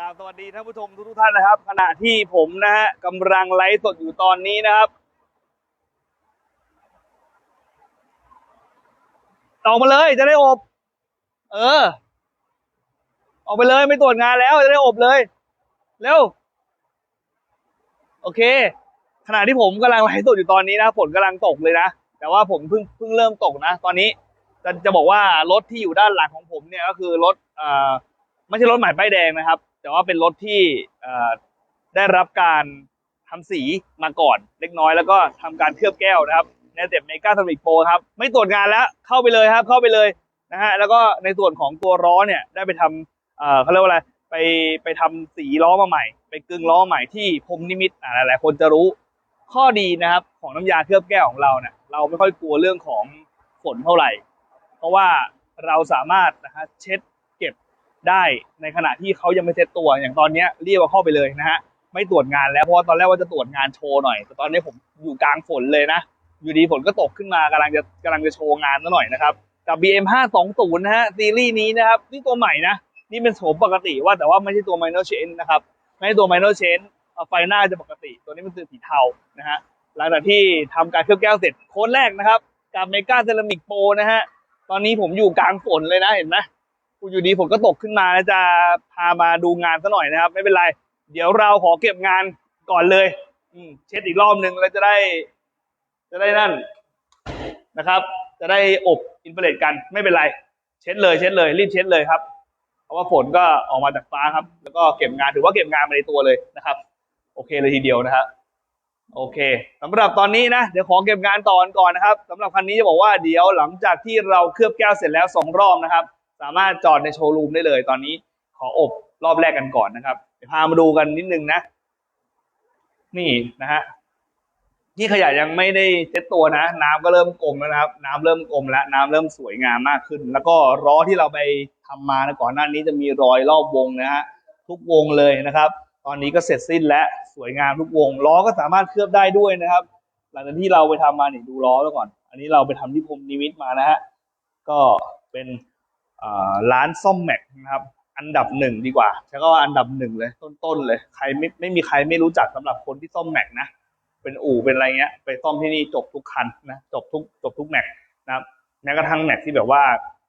กราบสวัสดีท่านผู้ชมทุกท่านนะครับ ขณะที่ผมนะฮะกำลังไลฟ์สดอยู่ตอนนี้นะครับออกมาเลยจะได้อบ เออ ออกไปเลยไม่ตรวจงานแล้วจะได้อบเลยเร็วโอเค ขณะที่ผมกำลังไลฟ์สดอยู่ตอนนี้นะฝนกำลังตกเลยนะแต่ว่าผมเพิ่งเพิ่งเริ่มตกนะ ตอนนี้จะจะบอกว่ารถที่อยู่ด้านหลังของผมเนี่ยก็คือรถเอ่อไม่ใช่รถหม่ป้ายแดงนะครับ แต่ว่าเป็นรถที่ได้รับการทำสีมาก่อนเล็กน้อยแล้วก็ทำการเคลือบแก้วนะครับในเต็ปเมกาสมิกโปรครับไม่ตรวจงานแล้วเข้าไปเลยครับ เข้าไปเลยนะฮะแล้วก็ในส่วนของตัวล้อเนี่ยได้ไปทำเขาเรียกว่าอะไรไปไปทำสีล้อมาใหม่ ไปกึงล้อใหม่ที่พรมนิมิตอ่าหลายๆคนจะรู้ข้อดีนะครับของน้ำยาเคลือบแก้วของเราเนี่ยเราไม่ค่อยกลัวเรื่องของฝนเท่าไหร่ เพราะว่าเราสามารถนะฮะเช็ด ได้ในขณะที่เขายังไม่เซ็ตตัวอย่างตอนเนี้ยเรียกว่าเข้าไปเลยนะฮะไม่ตรวจงานแล้วเพราะาตอนแรกว่าจะตรวจงานโชว์หน่อย แต่ตอนนี้ผมอยู่กลางฝนเลยนะอยู่ดีฝนก็ตกขึ้นมากำลังจะกำลังจะโชว์งานซะหน่อยนะครับกับ BM 520 นะฮะซีรีส์นี้นะครับนี่ตัวใหม่นะนี่เป็นโฉมปกติว่าแต่ว่าไม่ใช่ตัว minor change นะครับไม่ใช่ตัว minor change เอ่อไฟหน้าจะปกติ ตัวนี้มันคือสีเทานะฮะหลังจากที่ทำการเคลือบแก้วเสร็จโค้ดแรกนะครับ กับเมกาเซรามิกโปนะฮะตอนนี้ผมอยู่กลางฝนเลยนะเห็นไหม อยู่ดีฝนก็ตกขึ้นมาแล้วจะพามาดูงานซะหน่อยนะครับ ไม่เป็นไร เดี๋ยวเราขอเก็บงานก่อนเลย อืมเช็ดอีกรอบหนึ่งแล้วจะได้ จะได้นั่นนะครับ จะได้อบอินฟราเรดกันไม่เป็นไร เช็ดเลยเช็ดเลย รีบเช็ดเลยครับ เพราะว่าฝนก็ออกมาจากฟ้าครับ แล้วก็เก็บงานถือว่าเก็บงานมาในตัวเลยนะครับ โอเคเลยทีเดียวนะครับโอเคสำหรับตอนนี้นะ เดี๋ยวขอเก็บงานต่อก่อนนะครับสำหรับคันนี้จะบอกว่าเดี๋ยวหลังจากที่เราเคลือบแก้วเสร็จแล้วสองรอบนะครับ สามารถจอดในโชว์รูมได้เลย ตอนนี้ขออบรอบแรกกันก่อนนะครับเดี๋ยวพามาดูกันนิดนึงนะ นี่นะฮะที่ขยะยังไม่ได้เซ็ตตัวนะ น้ำก็เริ่มกลมแล้วนะครับ น้ำเริ่มกลมแล้วน้ำเริ่มสวยงามมากขึ้น แล้วก็ล้อที่เราไปทำมานะก่อนหน้านี้จะมีรอยรอบวงนะฮะทุกวงเลยนะครับ ตอนนี้ก็เสร็จสิ้นแล้วสวยงามทุกวงล้อก็สามารถเคลือบได้ด้วยนะครับ หลังจากที่เราไปทำมาเนี่ยดูล้อไว้วก่อน อันนี้เราไปทำที่พรมนิมิตมานะฮะก็เป็น ร้านซ่อมแม็กนะครับ อันดับหนึ่งดีกว่าใช้ก็ว่าอันดับหนึ่งเลยต้นๆเลยใครไม่ไม่มีใครไม่รู้จักสำหรับคนที่ซ่อมแม็กนะเป็นอู่เป็นอะไรเงี้ย ไปซ่อมที่นี่จบทุกคันนะจบทุกจบทุกแม็กนะครับแม้กระทั่งแม็กที่แบบว่า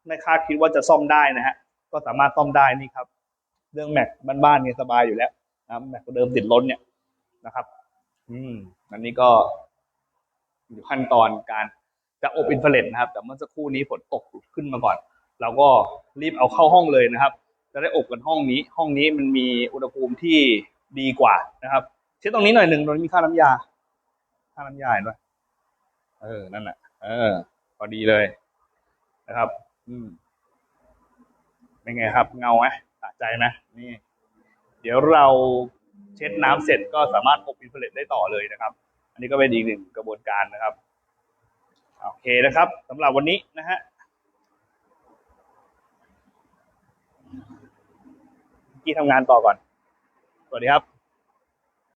ไม่คาดคิดว่าจะซ่อมได้นะฮะก็สามารถซ่อมได้นี่ครับ เรื่องแม็กบ้านๆเนี่ยสบายอยู่แล้วนะแม็กเดิมติดล้นเนี่ยนะครับ อืมอันนี้ก็อยู่ขั้นตอนการจะอบอินฟราเรดนะครับ แต่เมื่อสักครู่นี้ฝนตกขึ้นมาก่อน เราก็รีบเอาเข้าห้องเลยนะครับ จะได้อบกันห้องนี้ ห้องนี้มันมีอุณหภูมิที่ดีกว่านะครับเช็ดตรงนี้หน่อยหนึ่งตรงนี้มีค่าน้ำยา ค่าน้ำยาเห็นไหมเออนั่นแหละเออพอดีเลยนะครับ อืมเป็นไงครับ เงาไหมสะใจไหมนี่ เดี๋ยวเราเช็ดน้ำเสร็จก็สามารถอบอินฟราเรดได้ต่อเลยนะครับ อันนี้ก็เป็นอีกหนึ่งกระบวนการนะครับ โอเคนะครับสำหรับวันนี้นะฮะ ที่ทำงานต่อก่อน สวัสดีครับ